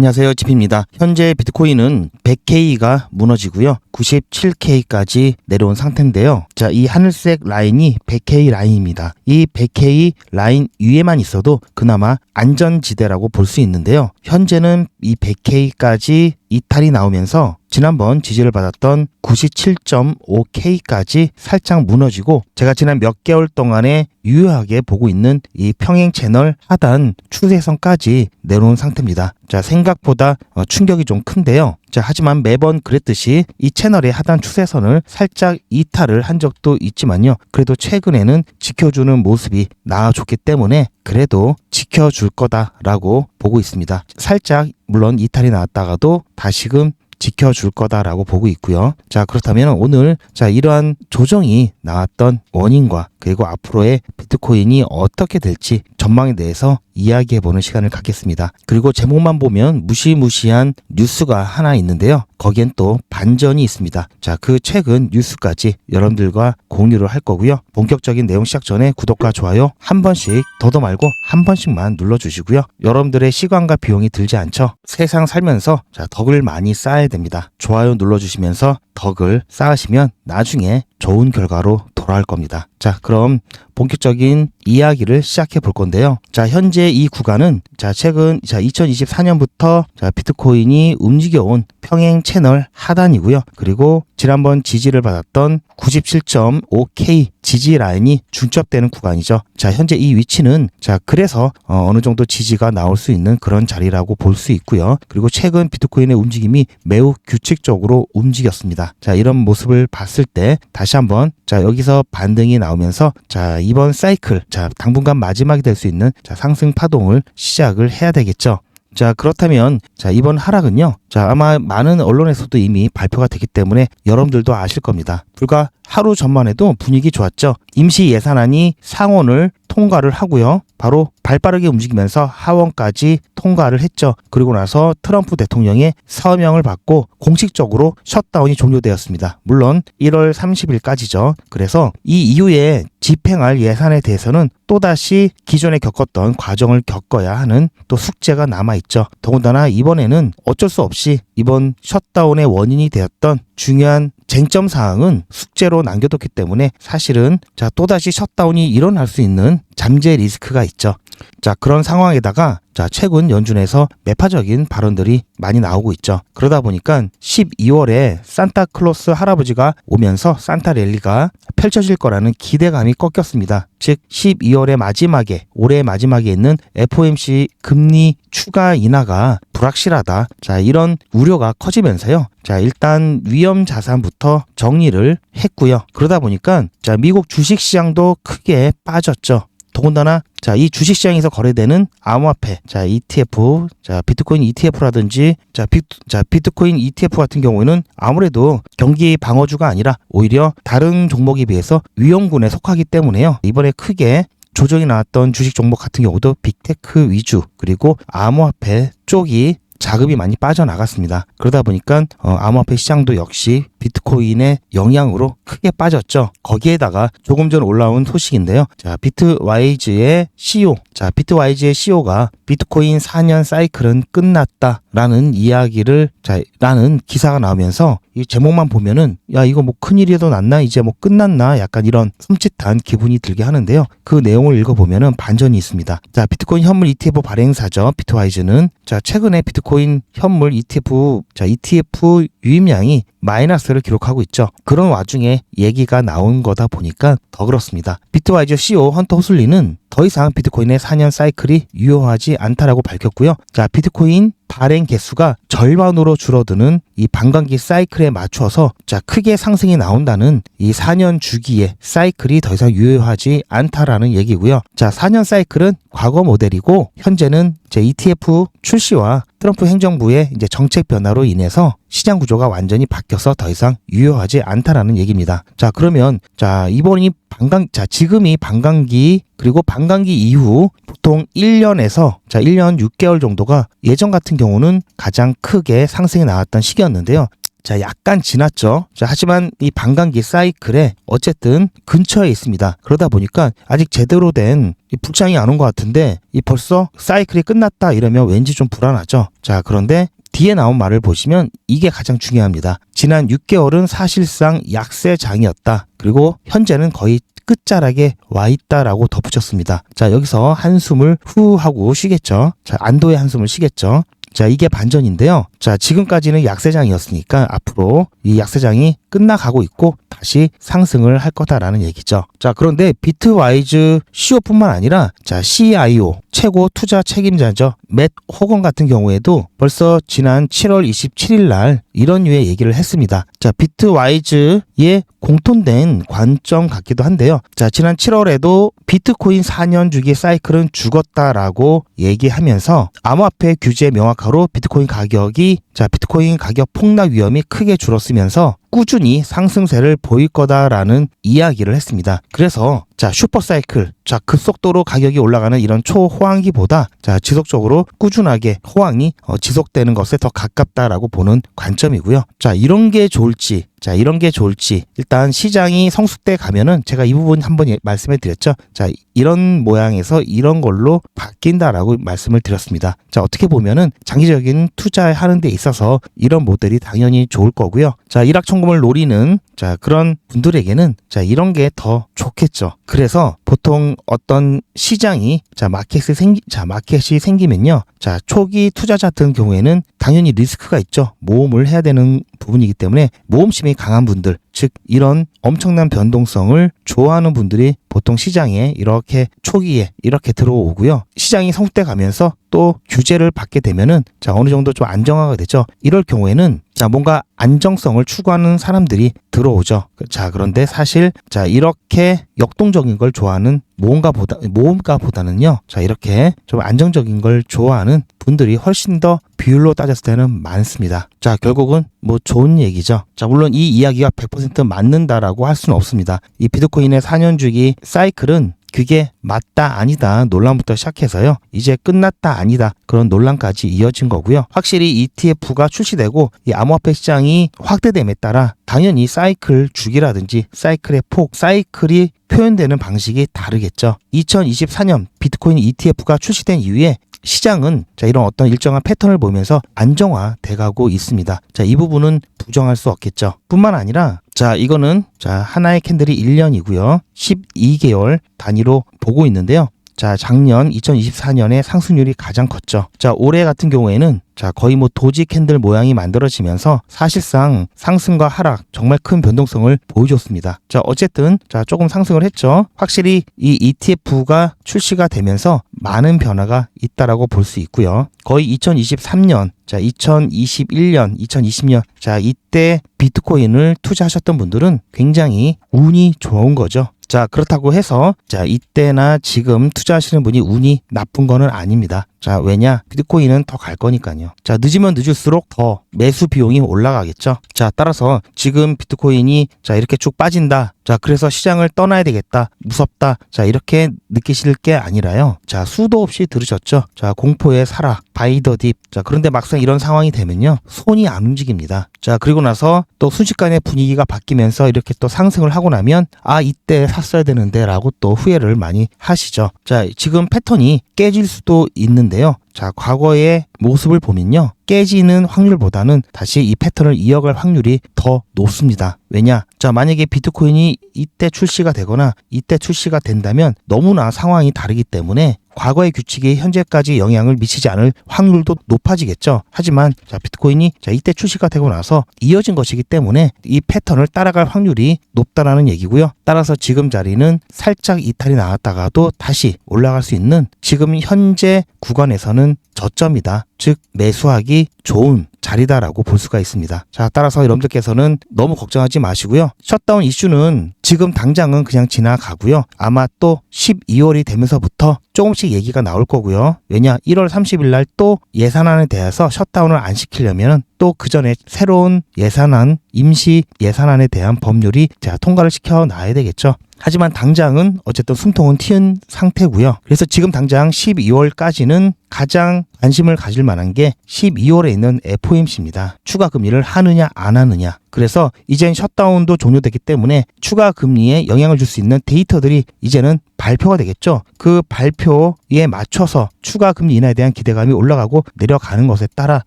안녕하세요. 지피입니다. 현재 비트코인은 100K가 무너지고요. 97K까지 내려온 상태인데요. 자, 이 하늘색 라인이 100K 라인입니다. 이 100K 라인 위에만 있어도 그나마 안전지대라고 볼 수 있는데요. 현재는 이 100K까지 이탈이 나오면서 지난번 지지를 받았던 97.5K까지 살짝 무너지고 제가 지난 몇 개월 동안에 유효하게 보고 있는 이 평행 채널 하단 추세선까지 내려온 상태입니다. 자, 생각보다 어, 충격이 좀 큰데요. 자, 하지만 매번 그랬듯이 이 채널의 하단 추세선을 살짝 이탈을 한 적도 있지만요. 그래도 최근에는 지켜주는 모습이 나아졌기 때문에 그래도 지켜줄 거다라고 보고 있습니다. 살짝 물론 이탈이 나왔다가도 다시금 지켜줄 거다라고 보고 있고요. 자, 그렇다면 오늘 자, 이러한 조정이 나왔던 원인과 그리고 앞으로의 비트코인이 어떻게 될지 전망에 대해서 이야기해 보는 시간을 갖겠습니다. 그리고 제목만 보면 무시무시한 뉴스가 하나 있는데요. 거기엔 또 반전이 있습니다. 자, 그 최근 뉴스까지 여러분들과 공유를 할 거고요. 본격적인 내용 시작 전에 구독과 좋아요 한 번씩 더도 말고 한 번씩만 눌러 주시고요. 여러분들의 시간과 비용이 들지 않죠? 세상 살면서 자, 덕을 많이 쌓아야 됩니다. 좋아요 눌러주시면서 덕을 쌓으시면 나중에 좋은 결과로 돌아올 겁니다. 자, 그럼 본격적인 이야기를 시작해 볼 건데요. 자, 현재 이 구간은 자, 최근 자, 2024년부터 자, 비트코인이 움직여온 평행 채널 하단이고요. 그리고 지난번 지지를 받았던 97.5K 지지 라인이 중첩되는 구간이죠. 자, 현재 이 위치는 자, 그래서 어, 어느 정도 지지가 나올 수 있는 그런 자리라고 볼 수 있고요. 그리고 최근 비트코인의 움직임이 매우 규칙적으로 움직였습니다. 자, 이런 모습을 봤을 때 다시 한번 자, 여기서 반등이 나오면서 자, 이번 사이클 자, 당분간 마지막이 될 수 있는 자, 상승 파동을 시작을 해야 되겠죠. 자, 그렇다면, 자, 이번 하락은요, 자, 아마 많은 언론에서도 이미 발표가 됐기 때문에 여러분들도 아실 겁니다. 불과 하루 전만 해도 분위기 좋았죠. 임시 예산안이 상원을 통과를 하고요. 바로 발빠르게 움직이면서 하원까지 통과를 했죠. 그리고 나서 트럼프 대통령의 서명을 받고 공식적으로 셧다운이 종료되었습니다. 물론 1월 30일까지죠. 그래서 이 이후에 집행할 예산에 대해서는 또다시 기존에 겪었던 과정을 겪어야 하는 또 숙제가 남아있죠. 더군다나 이번에는 어쩔 수 없이 이번 셧다운의 원인이 되었던 중요한 쟁점 사항은 숙제로 남겨뒀기 때문에 사실은 자 또다시 셧다운이 일어날 수 있는 잠재 리스크가 있죠. 자 그런 상황에다가 자 최근 연준에서 매파적인 발언들이 많이 나오고 있죠. 그러다 보니까 12월에 산타클로스 할아버지가 오면서 산타 랠리가 펼쳐질 거라는 기대감이 꺾였습니다. 즉 12월의 마지막에 올해 마지막에 있는 FOMC 금리 추가 인하가 불확실하다. 자 이런 우려가 커지면서요. 자 일단 위험 자산부터 정리를 했고요. 그러다 보니까 자 미국 주식 시장도 크게 빠졌죠. 더군다나 자, 이 주식 시장에서 거래되는 암호화폐, 자, ETF, 자, 비트코인 ETF라든지 자, 비, 자, 비트코인 ETF 같은 경우에는 아무래도 경기 방어주가 아니라 오히려 다른 종목에 비해서 위험군에 속하기 때문에요. 이번에 크게 조정이 나왔던 주식 종목 같은 경우도 빅테크 위주 그리고 암호화폐 쪽이 자금이 많이 빠져나갔습니다. 그러다 보니까 어, 암호화폐 시장도 역시 비트코인의 영향으로 크게 빠졌죠. 거기에다가 조금 전 올라온 소식인데요. 자, 비트와이즈의 CEO, 자, 비트와이즈의 CEO가 비트코인 4년 사이클은 끝났다라는 이야기를 자, 라는 기사가 나오면서 이 제목만 보면은 야, 이거 뭐 큰일이라도 났나? 이제 뭐 끝났나? 약간 이런 섬찟한 기분이 들게 하는데요. 그 내용을 읽어보면은 반전이 있습니다. 자, 비트코인 현물 ETF 발행사죠. 비트와이즈는 자, 최근에 비트코인 현물 ETF, 자, ETF 유입량이 마이너스를 기록하고 있죠. 그런 와중에 얘기가 나온 거다 보니까 더 그렇습니다. 비트와이즈 CEO 헌터 호슬리는 더 이상 비트코인의 4년 사이클이 유효하지 않다라고 밝혔고요. 자, 비트코인 발행 개수가 절반으로 줄어드는 이 반감기 사이클에 맞춰서 자 크게 상승이 나온다는 이 4년 주기의 사이클이 더 이상 유효하지 않다라는 얘기고요. 자 4년 사이클은 과거 모델이고 현재는 제 ETF 출시와 트럼프 행정부의 이제 정책 변화로 인해서 시장 구조가 완전히 바뀌어서 더 이상 유효하지 않다라는 얘기입니다. 자 그러면 자 이번이 반강 자 지금이 반감기 그리고 반감기 이후 보통 1년에서 자 1년 6개월 정도가 예전 같은 경우는 가장 크게 상승이 나왔던 시기였는데요. 자, 약간 지났죠. 자, 하지만 이 반감기 사이클에 어쨌든 근처에 있습니다. 그러다 보니까 아직 제대로 된이 불장이 안 온 것 같은데 이 벌써 사이클이 끝났다 이러면 왠지 좀 불안하죠. 자, 그런데 뒤에 나온 말을 보시면 이게 가장 중요합니다. 지난 6개월은 사실상 약세장이었다. 그리고 현재는 거의 끝자락에 와 있다라고 덧붙였습니다. 자, 여기서 한숨을 후 하고 쉬겠죠. 자, 안도의 한숨을 쉬겠죠. 자, 이게 반전인데요. 자, 지금까지는 약세장이었으니까 앞으로 이 약세장이 끝나가고 있고 다시 상승을 할 거다라는 얘기죠. 자, 그런데 비트와이즈 CEO뿐만 아니라 자, CIO 최고 투자 책임자죠. 맷 호건 같은 경우에도 벌써 지난 7월 27일 날 이런 류의 얘기를 했습니다. 자, 비트와이즈의 공통된 관점 같기도 한데요. 자, 지난 7월에도 비트코인 4년 주기 사이클은 죽었다라고 얘기하면서 암호화폐 규제 명확화로 비트코인 가격이 자, 비트코인 가격 폭락 위험이 크게 줄었으면서 꾸준히 상승세를 보일 거다라는 이야기를 했습니다. 그래서 자 슈퍼사이클 자 급속도로 가격이 올라가는 이런 초호황기보다 자 지속적으로 꾸준하게 호황이 어, 지속되는 것에 더 가깝다라고 보는 관점이고요. 자 이런 게 좋을지 자 이런 게 좋을지 일단 시장이 성숙돼 가면은 제가 이 부분 한번 예- 말씀해 드렸죠. 자 이런 모양에서 이런 걸로 바뀐다라고 말씀을 드렸습니다. 자 어떻게 보면은 장기적인 투자하는 데 있어서 이런 모델이 당연히 좋을 거고요. 자 일확천금을 노리는 자 그런 분들에게는 자 이런 게 더 좋겠죠. 그래서 보통 어떤 시장이 자 마켓이 생기 자 마켓이 생기면요. 자 초기 투자자 같은 경우에는 당연히 리스크가 있죠. 모험을 해야 되는 부분이기 때문에 모험심 이 강한 분들, 즉 이런 엄청난 변동성을 좋아하는 분들이 보통 시장에 이렇게 초기에 이렇게 들어오고요. 시장이 성숙돼 가면서 또 규제를 받게 되면은 자 어느 정도 좀 안정화가 되죠. 이럴 경우에는 자 뭔가 안정성을 추구하는 사람들이 들어오죠. 자 그런데 사실 자 이렇게 역동적인 걸 좋아하는 모험가보다 모험가보다는요. 자 이렇게 좀 안정적인 걸 좋아하는 분들이 훨씬 더 비율로 따졌을 때는 많습니다. 자 결국은 뭐 좋은 얘기죠. 자 물론 이 이야기가 100% 맞는다라고 할 수는 없습니다. 이 비트코인의 4년 주기 사이클은 그게 맞다 아니다 논란부터 시작해서요 이제 끝났다 아니다 그런 논란까지 이어진 거고요 확실히 ETF가 출시되고 이 암호화폐 시장이 확대됨에 따라 당연히 사이클 주기라든지 사이클의 폭 사이클이 표현되는 방식이 다르겠죠 2024년 비트코인 ETF가 출시된 이후에 시장은 자 이런 어떤 일정한 패턴을 보면서 안정화 돼가고 있습니다. 자 이 부분은 부정할 수 없겠죠. 뿐만 아니라 자 이거는 자 하나의 캔들이 1년이고요. 12개월 단위로 보고 있는데요. 자 작년 2024년에 상승률이 가장 컸죠. 자 올해 같은 경우에는 자 거의 뭐 도지 캔들 모양이 만들어지면서 사실상 상승과 하락 정말 큰 변동성을 보여줬습니다. 자 어쨌든 자 조금 상승을 했죠. 확실히 이 ETF가 출시가 되면서 많은 변화가 있다라고 볼 수 있고요. 거의 2023년 자 2021년 2020년 자 이때 비트코인을 투자하셨던 분들은 굉장히 운이 좋은 거죠. 자, 그렇다고 해서, 자, 이때나 지금 투자하시는 분이 운이 나쁜 거는 아닙니다. 자, 왜냐? 비트코인은 더 갈 거니까요. 자, 늦으면 늦을수록 더 매수 비용이 올라가겠죠. 자, 따라서 지금 비트코인이 자, 이렇게 쭉 빠진다. 자, 그래서 시장을 떠나야 되겠다. 무섭다. 자, 이렇게 느끼실 게 아니라요. 자, 수도 없이 들으셨죠? 자, 공포의 사라, 바이더 딥. 자, 그런데 막상 이런 상황이 되면요. 손이 안 움직입니다. 자, 그리고 나서 또 순식간에 분위기가 바뀌면서 이렇게 또 상승을 하고 나면 아, 이때 샀어야 되는데 라고 또 후회를 많이 하시죠. 자, 지금 패턴이 깨질 수도 있는데요. 자, 과거의 모습을 보면요. 깨지는 확률보다는 다시 이 패턴을 이어갈 확률이 더 높습니다. 왜냐? 자, 만약에 비트코인이 이때 출시가 되거나 이때 출시가 된다면 너무나 상황이 다르기 때문에 과거의 규칙이 현재까지 영향을 미치지 않을 확률도 높아지겠죠. 하지만 자, 비트코인이 자, 이때 출시가 되고 나서 이어진 것이기 때문에 이 패턴을 따라갈 확률이 높다라는 얘기고요. 따라서 지금 자리는 살짝 이탈이 나왔다가도 다시 올라갈 수 있는 지금 현재 구간에서는 저점이다. 즉 매수하기 좋은 자리다라고 볼 수가 있습니다. 자, 따라서 여러분들께서는 너무 걱정하지 마시고요. 셧다운 이슈는 지금 당장은 그냥 지나가고요. 아마 또 12월이 되면서부터 조금씩 얘기가 나올 거고요. 왜냐? 1월 30일 날 또 예산안에 대해서 셧다운을 안 시키려면 또 그 전에 새로운 예산안, 임시 예산안에 대한 법률이 제가 통과를 시켜 놔야 되겠죠. 하지만 당장은 어쨌든 숨통은 튀은 상태고요. 그래서 지금 당장 12월까지는 가장 관심을 가질 만한 게 12월에 있는 FOMC입니다. 추가 금리를 하느냐 안 하느냐. 그래서 이젠 셧다운도 종료됐기 때문에 추가 금리에 영향을 줄 수 있는 데이터들이 이제는 발표가 되겠죠. 그 발표 에 맞춰서 추가 금리 인하에 대한 기대감이 올라가고 내려가는 것에 따라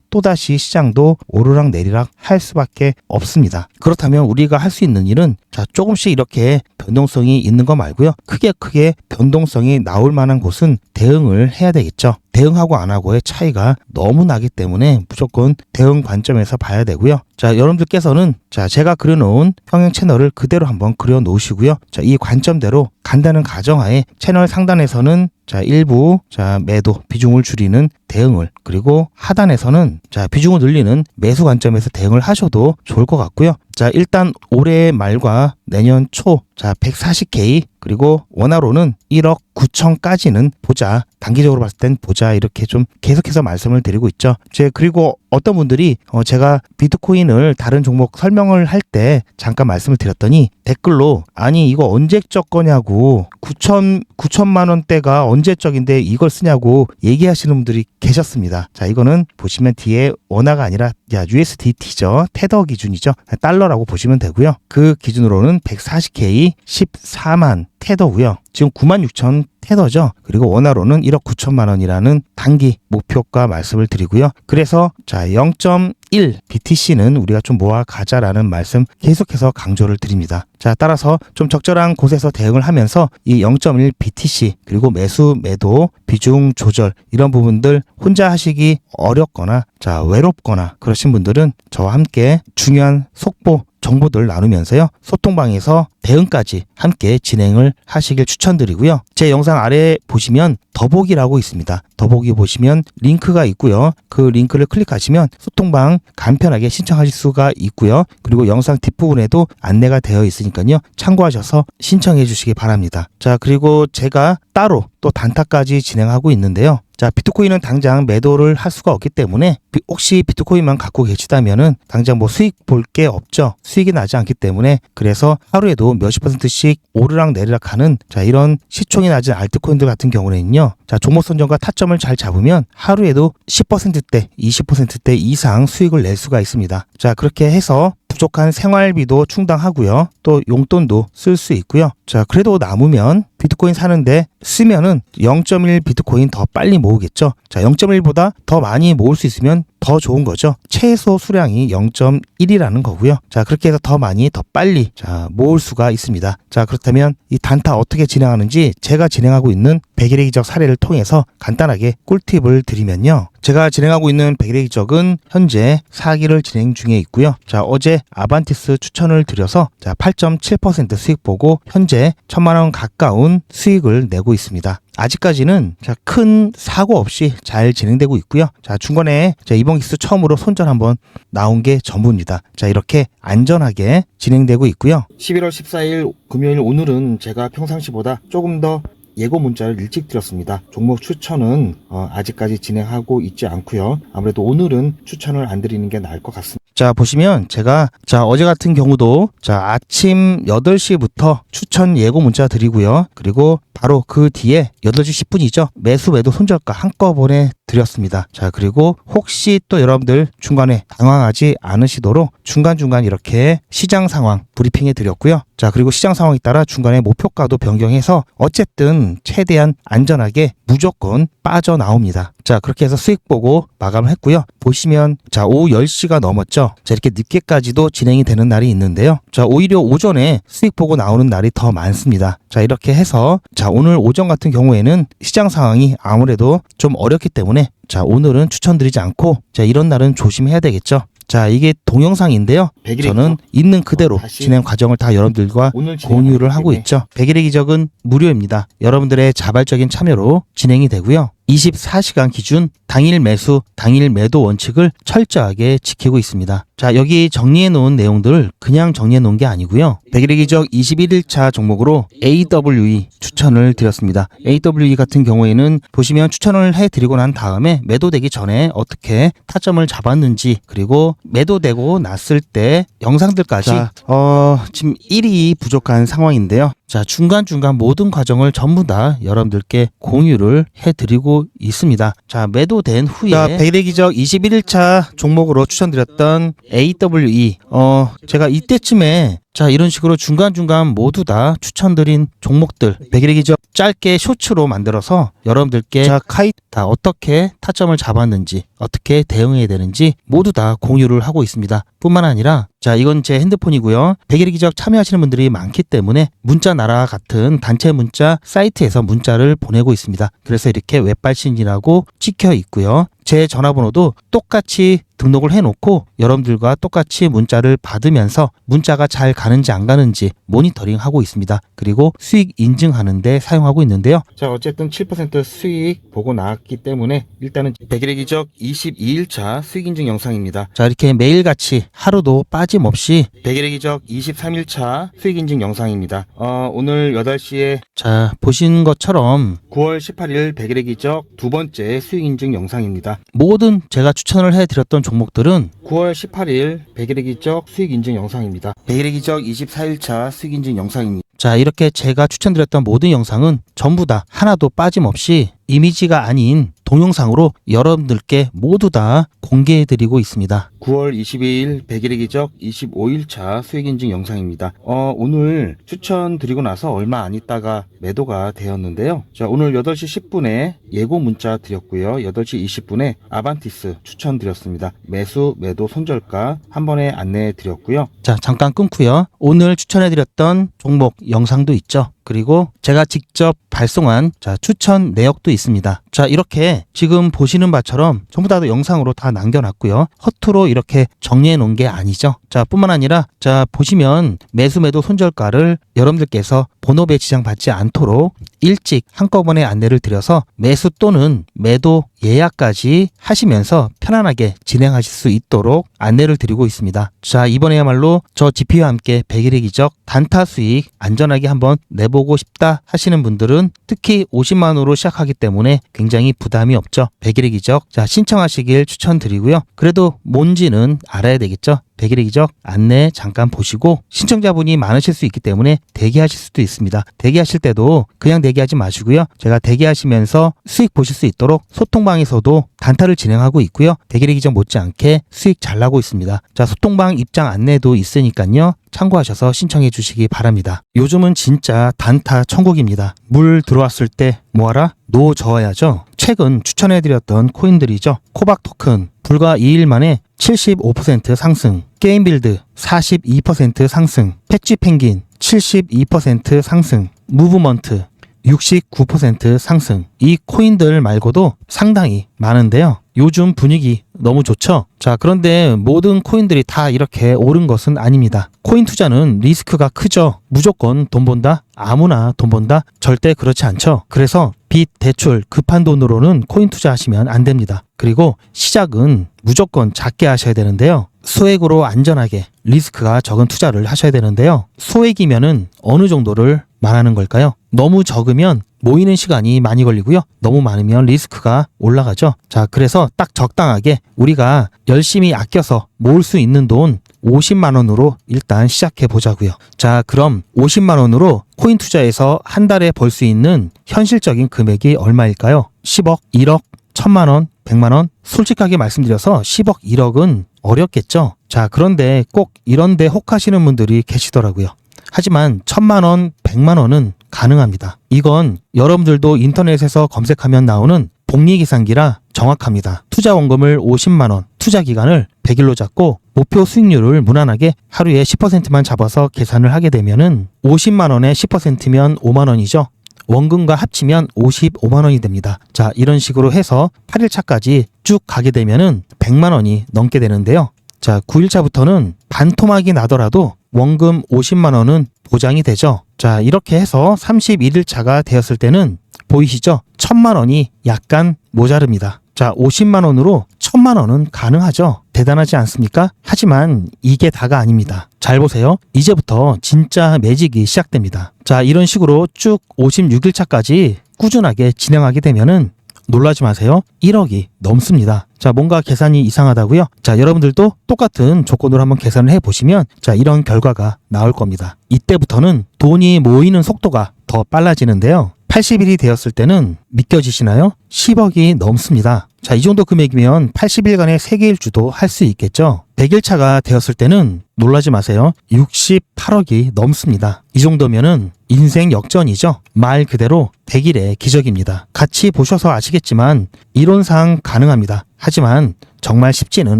또다시 시장도 오르락 내리락 할 수밖에 없습니다. 그렇다면 우리가 할 수 있는 일은 자 조금씩 이렇게 변동성이 있는 거 말고요. 크게 크게 변동성이 나올 만한 곳은 대응을 해야 되겠죠. 대응하고 안 하고의 차이가 너무 나기 때문에 무조건 대응 관점에서 봐야 되고요. 자, 여러분들께서는 자, 제가 그려놓은 평행 채널을 그대로 한번 그려 놓으시고요. 자, 이 관점대로 간다는 가정하에 채널 상단에서는 자, 일부 자, 매도 비중을 줄이는 대응을 그리고 하단에서는 자, 비중을 늘리는 매수 관점에서 대응을 하셔도 좋을 것 같고요. 자, 일단 올해 말과 내년 초 자, 140K 그리고 원화로는 1억 9천까지는 보자. 단기적으로 봤을 땐 보자. 이렇게 좀 계속해서 말씀을 드리고 있죠. 제 그리고 어떤 분들이 어 제가 비트코인을 다른 종목 설명을 할 때 잠깐 말씀을 드렸더니 댓글로 아니 이거 언제적 거냐고 9천 9천만 원대가 언제적인데 이걸 쓰냐고 얘기하시는 분들이 계셨습니다. 자, 이거는 보시면 뒤에 원화가 아니라 야 USDT죠. 테더 기준이죠. 달러라고 보시면 되고요. 그 기준으로는 140K 14만 테더고요. 지금 9만 6천 테더죠. 그리고 원화로는 1억 9천만 원이라는 단기 목표가 말씀을 드리고요. 그래서 자 0.1 BTC는 우리가 좀 모아 가자라는 말씀 계속해서 강조를 드립니다. 자 따라서 좀 적절한 곳에서 대응을 하면서 이 0.1 BTC 그리고 매수 매도 비중 조절 이런 부분들 혼자 하시기 어렵거나 자 외롭거나 그러신 분들은 저와 함께 중요한 속보 정보들 나누면서요. 소통방에서 대응까지 함께 진행을 하시길 추천드리고요. 제 영상 아래 보시면 더보기라고 있습니다. 더보기 보시면 링크가 있고요. 그 링크를 클릭하시면 소통방 간편하게 신청하실 수가 있고요. 그리고 영상 뒷부분에도 안내가 되어 있으니까요. 참고하셔서 신청해 주시기 바랍니다. 자, 그리고 제가 따로 또 단타까지 진행하고 있는데요. 자, 비트코인은 당장 매도를 할 수가 없기 때문에 비- 혹시 비트코인만 갖고 계시다면은 당장 뭐 수익 볼 게 없죠. 수익이 나지 않기 때문에 그래서 하루에도 몇십 퍼센트씩 오르락 내리락 하는 자, 이런 시총이 낮은 알트코인들 같은 경우에는요. 자, 종목 선정과 타점을 잘 잡으면 하루에도 10%대, 20%대 이상 수익을 낼 수가 있습니다. 자, 그렇게 해서 부족한 생활비도 충당하고요. 또 용돈도 쓸 수 있고요. 자, 그래도 남으면 비트코인 사는데 쓰면은 0.1 비트코인 더 빨리 모으겠죠. 자, 0.1보다 더 많이 모을 수 있으면 더 좋은 거죠. 최소 수량이 0.1이라는 거고요. 자, 그렇게 해서 더 많이 더 빨리 자, 모을 수가 있습니다. 자, 그렇다면 이 단타 어떻게 진행하는지 제가 진행하고 있는 백일의 기적 사례를 통해서 간단하게 꿀팁을 드리면요. 제가 진행하고 있는 백일의 기적은 현재 사기를 진행 중에 있고요. 자, 어제 아반티스 추천을 드려서 자, 8.7% 수익 보고 현재 천만 원 가까운 수익을 내고 있습니다. 아직까지는 자, 큰 사고 없이 잘 진행되고 있고요. 자, 중간에 자, 이번 기수 처음으로 손절 한번 나온 게 전부입니다. 자, 이렇게 안전하게 진행되고 있고요. 11월 14일 금요일 오늘은 제가 평상시보다 조금 더 예고 문자를 일찍 드렸습니다. 종목 추천은 어, 아직까지 진행하고 있지 않고요. 아무래도 오늘은 추천을 안 드리는 게 나을 것 같습니다. 자, 보시면 제가 자, 어제 같은 경우도 자, 아침 8시부터 추천 예고 문자 드리고요. 그리고 바로 그 뒤에 8시 10분이죠. 매수 매도 손절가 한꺼번에 드렸습니다. 자, 그리고 혹시 또 여러분들 중간에 당황하지 않으시도록 중간중간 이렇게 시장 상황 브리핑해 드렸고요. 자, 그리고 시장 상황에 따라 중간에 목표가도 변경해서 어쨌든 최대한 안전하게 무조건 빠져나옵니다. 자, 그렇게 해서 수익 보고 마감을 했고요. 보시면 자, 오후 10시가 넘었죠. 자, 이렇게 늦게까지도 진행이 되는 날이 있는데요. 자, 오히려 오전에 수익 보고 나오는 날이 더 많습니다. 자, 이렇게 해서 자, 오늘 오전 같은 경우에는 시장 상황이 아무래도 좀 어렵기 때문에 자, 오늘은 추천드리지 않고 자, 이런 날은 조심해야 되겠죠. 자, 이게 동영상인데요. 저는 있는 그대로 진행 과정을 다 여러분들과 공유를 하고 있죠. 백일의 기적은 무료입니다. 여러분들의 자발적인 참여로 진행이 되고요. 24시간 기준 당일 매수, 당일 매도 원칙을 철저하게 지키고 있습니다. 자, 여기 정리해 놓은 내용들을 그냥 정리해 놓은 게 아니고요. 백일의 기적 21일차 종목으로 AWE 추천을 드렸습니다. AWE 같은 경우에는 보시면 추천을 해 드리고 난 다음에 매도되기 전에 어떻게 타점을 잡았는지 그리고 매도되고 났을 때 영상들까지 자, 어, 지금 1이 부족한 상황인데요. 자, 중간중간 모든 과정을 전부 다 여러분들께 공유를 해드리고 있습니다. 자, 매도된 후에. 자, 백일기적 21일차 종목으로 추천드렸던 AWE. 어, 제가 이때쯤에 자, 이런 식으로 중간중간 모두 다 추천드린 종목들, 백일기적 짧게 쇼츠로 만들어서 여러분들께 자, 카이 다 어떻게 타점을 잡았는지, 어떻게 대응해야 되는지 모두 다 공유를 하고 있습니다. 뿐만 아니라 자, 이건 제 핸드폰이고요. 백일의 기적 참여하시는 분들이 많기 때문에 문자 나라 같은 단체 문자 사이트에서 문자를 보내고 있습니다. 그래서 이렇게 웹발신이라고 찍혀 있고요. 제 전화번호도 똑같이 등록을 해놓고 여러분들과 똑같이 문자를 받으면서 문자가 잘 가는지 안 가는지 모니터링 하고 있습니다. 그리고 수익 인증하는데 사용하고 있는데요. 자, 어쨌든 7% 수익 보고 나왔기 때문에 일단은 백일의 기적 22일차 수익 인증 영상입니다. 자, 이렇게 매일같이 하루도 빠짐없이 백일의 기적 23일차 수익 인증 영상입니다. 어, 오늘 8시에 자, 보신 것처럼 9월 18일 백일의 기적 두 번째 수익 인증 영상입니다. 모든 제가 추천을 해드렸던 종목들은 9월 18일 백일의 기적 수익 인증 영상입니다. 백일의 기적 24일차 수익 인증 영상입니다. 자, 이렇게 제가 추천드렸던 모든 영상은 전부 다 하나도 빠짐없이 이미지가 아닌 동영상으로 여러분들께 모두 다 공개해드리고 있습니다. 9월 22일 백일의 기적 25일차 수익 인증 영상입니다. 어, 오늘 추천드리고 나서 얼마 안 있다가 매도가 되었는데요. 자, 오늘 8시 10분에 예고 문자 드렸고요. 8시 20분에 아반티스 추천드렸습니다. 매수, 매도, 손절가 한 번에 안내해 드렸고요. 자, 잠깐 끊고요. 오늘 추천해 드렸던 종목 영상도 있죠. 그리고 제가 직접 발송한 자, 추천 내역도 있습니다. 자, 이렇게 지금 보시는 바처럼 전부 다 영상으로 다 남겨놨고요. 허투루 이렇게 정리해 놓은 게 아니죠. 자, 뿐만 아니라 자, 보시면 매수 매도 손절가를 여러분들께서 번호배 지장 받지 않도록 일찍 한꺼번에 안내를 드려서 매수 또는 매도 예약까지 하시면서 편안하게 진행하실 수 있도록 안내를 드리고 있습니다. 자, 이번에야말로 저 GP와 함께 100일의 기적 단타 수익 안전하게 한번 내보고 싶다 하시는 분들은 특히 50만원으로 시작하기 때문에 굉장히 부담이 없죠. 100일의 기적. 자, 신청하시길 추천드리고요. 그래도 뭔지는 알아야 되겠죠. 100일의 기적 안내 잠깐 보시고 신청자분이 많으실 수 있기 때문에 대기하실 수도 있습니다. 대기하실 때도 그냥 대기하지 마시고요. 제가 대기하시면서 수익 보실 수 있도록 소통방에서도 단타를 진행하고 있고요. 100일의 기적 못지않게 수익 잘 나고 있습니다. 자, 소통방 입장 안내도 있으니까요. 참고하셔서 신청해 주시기 바랍니다. 요즘은 진짜 단타 천국입니다. 물 들어왔을 때 뭐하라? 노 저어야죠. 최근 추천해드렸던 코인들이죠. 코박 토큰 불과 2일 만에 75% 상승, 게임빌드 42% 상승, 패치 펭귄 72% 상승, 무브먼트 69% 상승. 이 코인들 말고도 상당히 많은데요. 요즘 분위기 너무 좋죠? 자, 그런데 모든 코인들이 다 이렇게 오른 것은 아닙니다. 코인 투자는 리스크가 크죠? 무조건 돈 번다? 아무나 돈 번다? 절대 그렇지 않죠? 그래서 빚, 대출, 급한 돈으로는 코인 투자하시면 안 됩니다. 그리고 시작은 무조건 작게 하셔야 되는데요. 소액으로 안전하게 리스크가 적은 투자를 하셔야 되는데요. 소액이면은 어느 정도를 말하는 걸까요? 너무 적으면 모이는 시간이 많이 걸리고요. 너무 많으면 리스크가 올라가죠. 자, 그래서 딱 적당하게 우리가 열심히 아껴서 모을 수 있는 돈 50만 원으로 일단 시작해 보자고요. 자, 그럼 50만 원으로 코인 투자에서 한 달에 벌 수 있는 현실적인 금액이 얼마일까요? 10억, 1억, 1000만 원, 100만 원? 솔직하게 말씀드려서 10억, 1억은 어렵겠죠. 자, 그런데 꼭 이런 데 혹하시는 분들이 계시더라고요. 하지만 천만 원, 백만 원은 가능합니다. 이건 여러분들도 인터넷에서 검색하면 나오는 복리계산기라 정확합니다. 투자 원금을 50만 원, 투자 기간을 100일로 잡고 목표 수익률을 무난하게 하루에 10%만 잡아서 계산을 하게 되면은 50만 원에 10%면 5만 원이죠. 원금과 합치면 55만 원이 됩니다. 자, 이런 식으로 해서 8일차까지 쭉 가게 되면은 100만 원이 넘게 되는데요. 자, 9일차부터는 반토막이 나더라도 원금 50만 원은 보장이 되죠. 자, 이렇게 해서 31일차가 되었을 때는 보이시죠? 1000만 원이 약간 모자릅니다. 자, 50만 원으로 1000만 원은 가능하죠. 대단하지 않습니까? 하지만 이게 다가 아닙니다. 잘 보세요. 이제부터 진짜 매직이 시작됩니다. 자, 이런 식으로 쭉 56일차까지 꾸준하게 진행하게 되면은 놀라지 마세요. 1억이 넘습니다. 자, 뭔가 계산이 이상하다고요? 자, 여러분들도 똑같은 조건으로 한번 계산을 해 보시면 자, 이런 결과가 나올 겁니다. 이때부터는 돈이 모이는 속도가 더 빨라지는데요. 80일이 되었을 때는 믿겨지시나요? 10억이 넘습니다. 자, 이 정도 금액이면 80일간의 세계 일 주도 할 수 있겠죠? 100일 차가 되었을 때는 놀라지 마세요. 68억이 넘습니다. 이 정도면은 인생 역전이죠. 말 그대로 100일의 기적입니다. 같이 보셔서 아시겠지만 이론상 가능합니다. 하지만 정말 쉽지는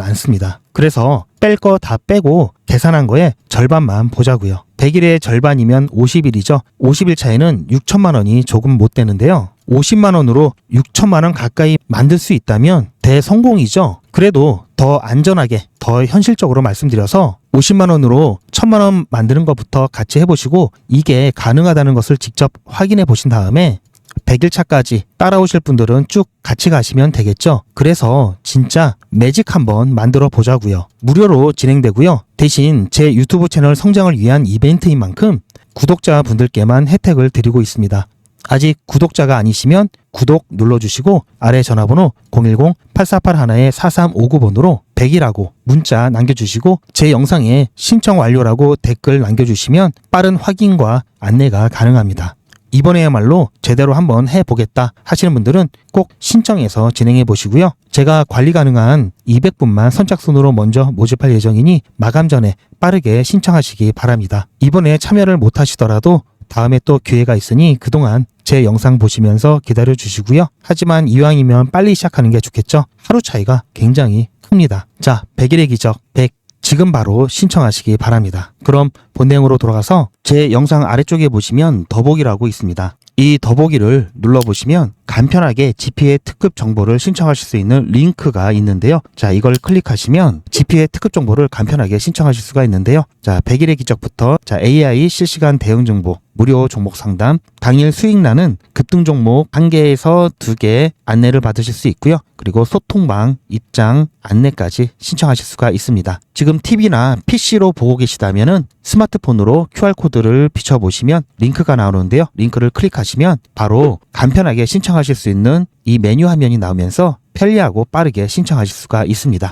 않습니다. 그래서 뺄 거 다 빼고 계산한 거에 절반만 보자고요. 100일의 절반이면 50일이죠. 50일 차에는 6천만 원이 조금 못 되는데요. 50만 원으로 6천만 원 가까이 만들 수 있다면 대성공이죠. 그래도 더 안전하게, 더 현실적으로 말씀드려서 50만 원으로 1000만 원 만드는 것부터 같이 해보시고 이게 가능하다는 것을 직접 확인해 보신 다음에 100일 차까지 따라오실 분들은 쭉 같이 가시면 되겠죠. 그래서 진짜 매직 한번 만들어 보자고요. 무료로 진행되고요. 대신 제 유튜브 채널 성장을 위한 이벤트인 만큼 구독자 분들께만 혜택을 드리고 있습니다. 아직 구독자가 아니시면 구독 눌러주시고 아래 전화번호 010-8481-4359번으로 100이라고 문자 남겨주시고 제 영상에 신청 완료라고 댓글 남겨주시면 빠른 확인과 안내가 가능합니다. 이번에야말로 제대로 한번 해보겠다 하시는 분들은 꼭 신청해서 진행해 보시고요. 제가 관리 가능한 200분만 선착순으로 먼저 모집할 예정이니 마감 전에 빠르게 신청하시기 바랍니다. 이번에 참여를 못 하시더라도 다음에 또 기회가 있으니 그동안 제 영상 보시면서 기다려 주시고요. 하지만 이왕이면 빨리 시작하는 게 좋겠죠? 하루 차이가 굉장히 큽니다. 자, 100일의 기적 100 지금 바로 신청하시기 바랍니다. 그럼 본 내용으로 돌아가서 제 영상 아래쪽에 보시면 더보기라고 있습니다. 이 더보기를 눌러보시면 간편하게 GPA 특급 정보를 신청하실 수 있는 링크가 있는데요. 자, 이걸 클릭하시면 GPA 특급 정보를 간편하게 신청하실 수가 있는데요. 자, 100일의 기적부터 자, AI 실시간 대응 정보, 무료 종목 상담, 당일 수익나는 급등 종목 1개에서 2개 안내를 받으실 수 있고요. 그리고 소통방, 입장, 안내까지 신청하실 수가 있습니다. 지금 TV나 PC로 보고 계시다면은 스마트폰으로 QR코드를 비춰보시면 링크가 나오는데요. 링크를 클릭하시면 바로 간편하게 신청하실 수 있는 이 메뉴 화면이 나오면서 편리하고 빠르게 신청하실 수가 있습니다.